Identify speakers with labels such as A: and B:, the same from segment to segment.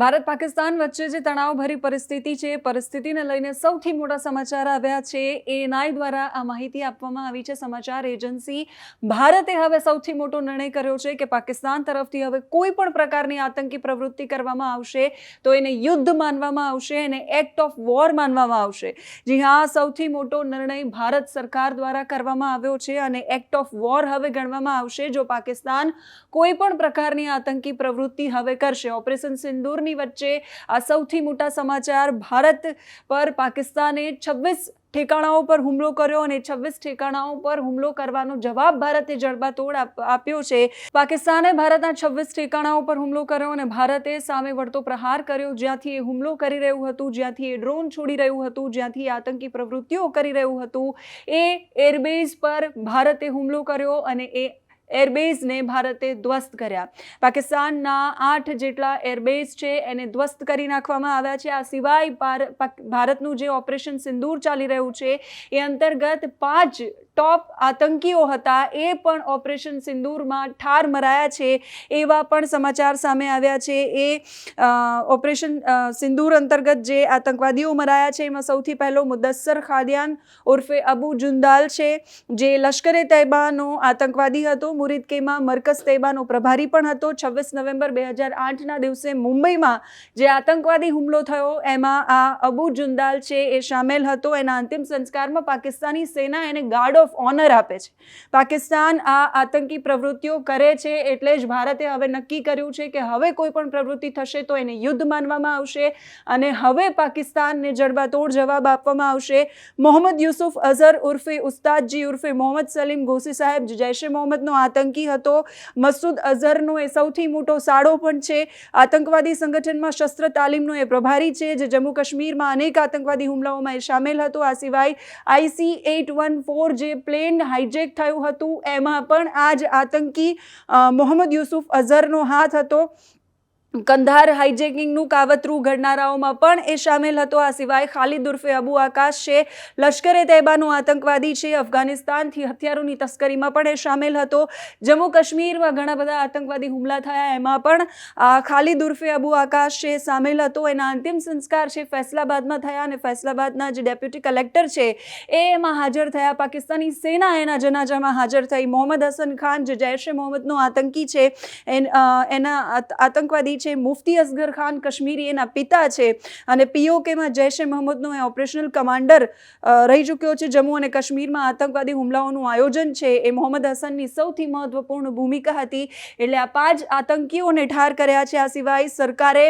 A: ભારત પાકિસ્તાન વચ્ચે જે તણાવભરી પરિસ્થિતિ છે, પરિસ્થિતિને લઈને સૌથી મોટા સમાચાર આવ્યા છે. એએનઆઈ દ્વારા આ માહિતી આપવામાં આવી છે. સમાચાર એજન્સી ભારતે હવે સૌથી મોટો નિર્ણય કર્યો છે કે પાકિસ્તાન તરફથી હવે કોઈ પણ પ્રકારની આતંકી પ્રવૃત્તિ કરવામાં આવશે તો એને યુદ્ધ માનવામાં આવશે, એને એક્ટ ઓફ વોર માનવામાં આવશે. જી હા, સૌથી મોટો નિર્ણય ભારત સરકાર દ્વારા કરવામાં આવ્યો છે અને એક્ટ ઓફ વોર હવે ગણવામાં આવશે જો પાકિસ્તાન કોઈ પણ પ્રકારની આતંકી પ્રવૃત્તિ હવે કરશે. ઓપરેશન સિંદૂરની વચ્ચે આ સૌથી મોટા સમાચાર, ભારત પર પાકિસ્તાને છવ્વીસ ઠેકાણાઓ પર હુમલો કર્યો અને છવ્વીસ ઠેકાણાઓ પર હુમલો કરવાનો જવાબ ભારતે જડબાતોડ આપ- આપ્યો છે. પાકિસ્તાને ભારતના છવ્વીસ ઠેકાણાઓ પર હુમલો કર્યો અને ભારતે સામે વળતો પ્રહાર કર્યો, જ્યાંથી એ હુમલો કરી રહ્યું હતું, જ્યાંથી એ ડ્રોન છોડી રહ્યું હતું, જ્યાંથી આતંકી પ્રવૃત્તિઓ કરી રહ્યું હતું. એ એરબેઝ પર ભારતે હુમલો કર્યો અને એ એરબેઝને ભારતે ધ્વસ્ત કર્યા. પાકિસ્તાનના આઠ જેટલા એરબેઝ છે એને ધ્વસ્ત કરી નાખવામાં આવ્યા છે. આ સિવાય ભાર- ભારતનું જે ઓપરેશન સિંદૂર ચાલી રહ્યું છે, એ અંતર્ગત પાંચ ટોપ આતંકીઓ હતા, એ પણ ઓપરેશન સિંદૂરમાં ઠાર મરાયા છે. એવા પણ સમાચાર સામે આવ્યા છે. એ ઓપરેશન સિંદૂર અંતર્ગત જે આતંકવાદીઓ મરાયા છે, એમાં સૌથી પહેલો મુદસ્સર ખાદિયાન ઉર્ફે અબુ જુંદાલ છે, જે લશ્કરે તૈબાનો આતંકવાદી હતો. મુરીદ કેમાં મરકઝ તૈબાનો પ્રભારી પણ હતો. છવ્વીસ નવેમ્બર બે હજાર આઠના દિવસે મુંબઈમાં જે આતંકવાદી હુમલો થયો, એમાં આ અબુ જુંદાલ છે, એ સામેલ હતો. એના અંતિમ સંસ્કારમાં પાકિસ્તાની સેના એને ગાર્ડ ઓફ ઓનર આપે છે. પાકિસ્તાન આ આતંકી પ્રવૃત્તિઓ કરે છે એટલે જ ભારતે હવે નક્કી કર્યું છે કે હવે કોઈ પણ પ્રવૃત્તિ થશે તો એને યુદ્ધ માનવામાં આવશે અને હવે પાકિસ્તાનને જડબાતોડ જવાબ આપવામાં આવશે. મોહમ્મદ યુસુફ અઝહર ઉર્ફે ઉસ્તાદજી ઉર્ફે મોહમ્મદ સલીમ ગોસી સાહેબ જૈશ મોહમ્મદનો આતંકી હતો. મસૂદ અઝહરનો એ સૌથી મોટો સાડો પણ છે. આતંકવાદી સંગઠનમાં શસ્ત્ર તાલીમનો એ પ્રભારી છે જે જમ્મુ કાશ્મીરમાં અનેક આતંકવાદી હુમલાઓમાં એ સામેલ હતો. આ સિવાય આઈસી એટ વન ફોર જે પ્લેન હાઇજેક થયું હતું. એમાં પણ આ જ આતંકી મોહમ્મદ યુસુફ અઝહરનો હાથ હતો. કંધાર હાઇજેકિંગનું કાવતરું ઘડનારાઓમાં પણ એ સામેલ હતો. આ સિવાય ખાલિદ ઉર્ફે અબુ આકાશ છે, લશ્કરે તૈબાનો આતંકવાદી છે, અફઘાનિસ્તાનથી હથિયારોની તસ્કરીમાં પણ એ સામેલ હતો. જમ્મુ કાશ્મીરમાં ઘણા બધા આતંકવાદી હુમલા થયા, એમાં પણ ખાલિદ ઉર્ફે અબુ આકાશ છે, સામેલ હતો. એના અંતિમ સંસ્કાર છે, ફૈસલાબાદમાં થયા અને ફૈસલાબાદના જે ડેપ્યુટી કલેક્ટર છે, એ એમાં હાજર થયા. પાકિસ્તાની સેના એના જનાજામાં હાજર થઈ. મોહમ્મદ હસન ખાન, જે જૈશ એ મોહમ્મદનો આતંકી છે, એના આતંકવાદી છે, મુફતી અસગર ખાન કશ્મીરી એના પિતા છે અને પીઓકેમાં જૈશ એ મોહમ્મદનો એ ઓપરેશનલ કમાન્ડર રહી ચૂક્યો છે જમ્મુ અને કાશ્મીરમાં આતંકવાદી હુમલાઓનું આયોજન છે. એ મોહમ્મદ હસનની સૌથી મહત્વપૂર્ણ ભૂમિકા હતી એટલે આ પાંચ આતંકીઓને ઠાર કર્યા છે. આ સિવાય સરકારે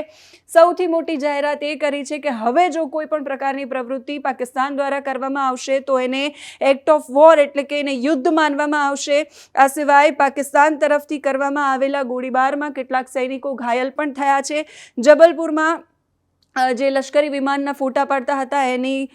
A: સૌથી મોટી જાહેરાત એ કરી છે કે હવે જો કોઈ પણ પ્રકારની પ્રવૃત્તિ પાકિસ્તાન દ્વારા કરવામાં આવશે તો એને એક્ટ ઓફ વોર એટલે કે એને યુદ્ધ માનવામાં આવશે. આ સિવાય પાકિસ્તાન તરફથી કરવામાં આવેલા ગોળીબારમાં કેટલાક સૈનિકો ઘાયલ પણ થયા છે. જબલપુરમાં જે લશ્કરી વિમાનના ફોટા પાડતા હતા, એની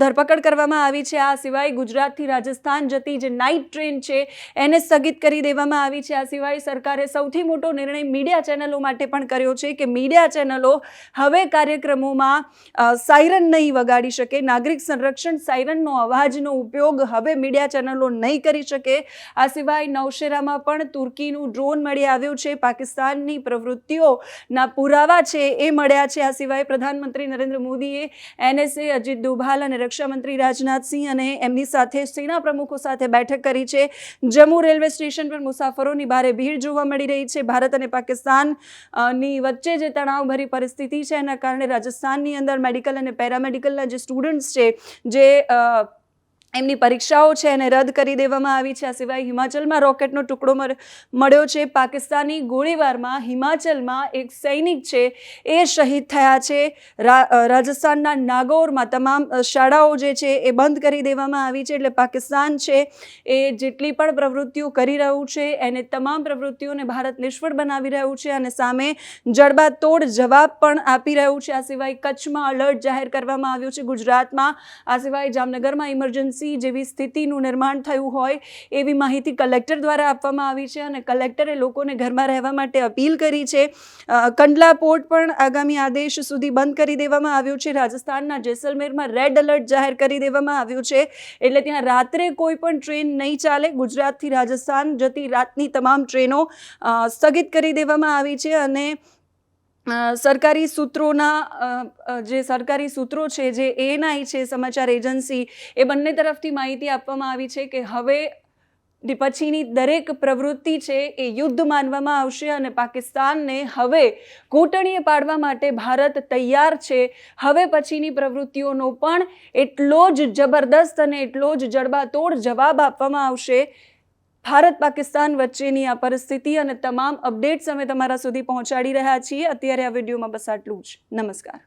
A: ધરપકડ કરવામાં આવી છે. આ સિવાય ગુજરાતથી રાજસ્થાન જતી જે નાઇટ ટ્રેન છે, એને સ્થગિત કરી દેવામાં આવી છે. આ સિવાય સરકારે સૌથી મોટો નિર્ણય મીડિયા ચેનલો માટે પણ કર્યો છે કે મીડિયા ચેનલો હવે કાર્યક્રમોમાં સાયરન નહીં વગાડી શકે. નાગરિક સંરક્ષણ સાયરનનો અવાજનો ઉપયોગ હવે મીડિયા ચેનલો નહીં કરી શકે. આ સિવાય નૌશેરામાં પણ તુર્કીનું ડ્રોન મળી આવ્યું છે. પાકિસ્તાનની પ્રવૃત્તિઓના પુરાવા છે, એ મળ્યા છે. આ સિવાય પ્રધાનમંત્રી નરેન્દ્ર મોદીએ એનએસએ અજીત દોભાલ અને રક્ષામંત્રી રાજનાથસિંહ અને એમની સાથે સેના પ્રમુખો સાથે બેઠક કરી છે. જમ્મુ રેલવે સ્ટેશન પર મુસાફરોની ભારે ભીડ જોવા મળી રહી છે. ભારત અને પાકિસ્તાનની વચ્ચે જે તણાવભરી પરિસ્થિતિ છે, એના કારણે રાજસ્થાનની અંદર મેડિકલ અને પેરામેડિકલના જે સ્ટુડન્ટ્સ છે, જે એમની પરીક્ષાઓ છે એને રદ કરી દેવામાં આવી છે. આ સિવાય હિમાચલમાં રોકેટનો ટુકડો મળ- મળ્યો છે. પાકિસ્તાની ગોળીબારમાં હિમાચલમાં એક સૈનિક છે એ શહીદ થયા છે. રાજસ્થાનના નાગોરમાં તમામ શાળાઓ જે છે એ બંધ કરી દેવામાં આવી છે. એટલે પાકિસ્તાન છે એ જેટલી પણ પ્રવૃત્તિઓ કરી રહ્યું છે, એને તમામ પ્રવૃત્તિઓને ભારત નિષ્ફળ બનાવી રહ્યું છે અને સામે જડબાતોડ જવાબ પણ આપી રહ્યું છે. આ સિવાય કચ્છમાં અલર્ટ જાહેર કરવામાં આવ્યું છે ગુજરાતમાં. આ સિવાય જામનગરમાં ઇમરજન્સી જેવી સ્થિતિનું નિર્માણ થયું હોય એવી માહિતી કલેક્ટર દ્વારા આપવામાં આવી છે અને કલેક્ટરે લોકોને ઘરમાં રહેવા માટે અપીલ કરી છે. કંડલા પોર્ટ પણ આગામી આદેશ સુધી બંધ કરી દેવામાં આવ્યું છે. રાજસ્થાનના જેસલમેરમાં રેડ એલર્ટ જાહેર કરી દેવામાં આવ્યું છે. એટલે ત્યાં રાત્રે કોઈ પણ ટ્રેન નહીં ચાલે. ગુજરાતથી રાજસ્થાન જતી રાતની તમામ ટ્રેનો સ્થગિત કરી દેવામાં આવી છે અને સરકારી સૂત્રોના જે સરકારી સૂત્રો છે, જે એએનઆઈ છે, સમાચાર એજન્સી, એ બંને તરફથી માહિતી આપવામાં આવી છે કે હવે પછીની દરેક પ્રવૃત્તિ છે એ યુદ્ધ માનવામાં આવશે અને પાકિસ્તાનને હવે ઘૂંટણીએ પાડવા માટે ભારત તૈયાર છે. હવે પછીની પ્રવૃત્તિઓનો પણ એટલો જ જબરદસ્ત અને એટલો જ જડબાતોડ જવાબ આપવામાં આવશે. ભારત પાકિસ્તાન વચ્ચેની આ પરિસ્થિતિ અને તમામ અપડેટ્સ અમે તમારા સુધી પહોંચાડી રહ્યા છીએ. અત્યારે આ વિડીયોમાં બસ આટલું જ. નમસ્કાર.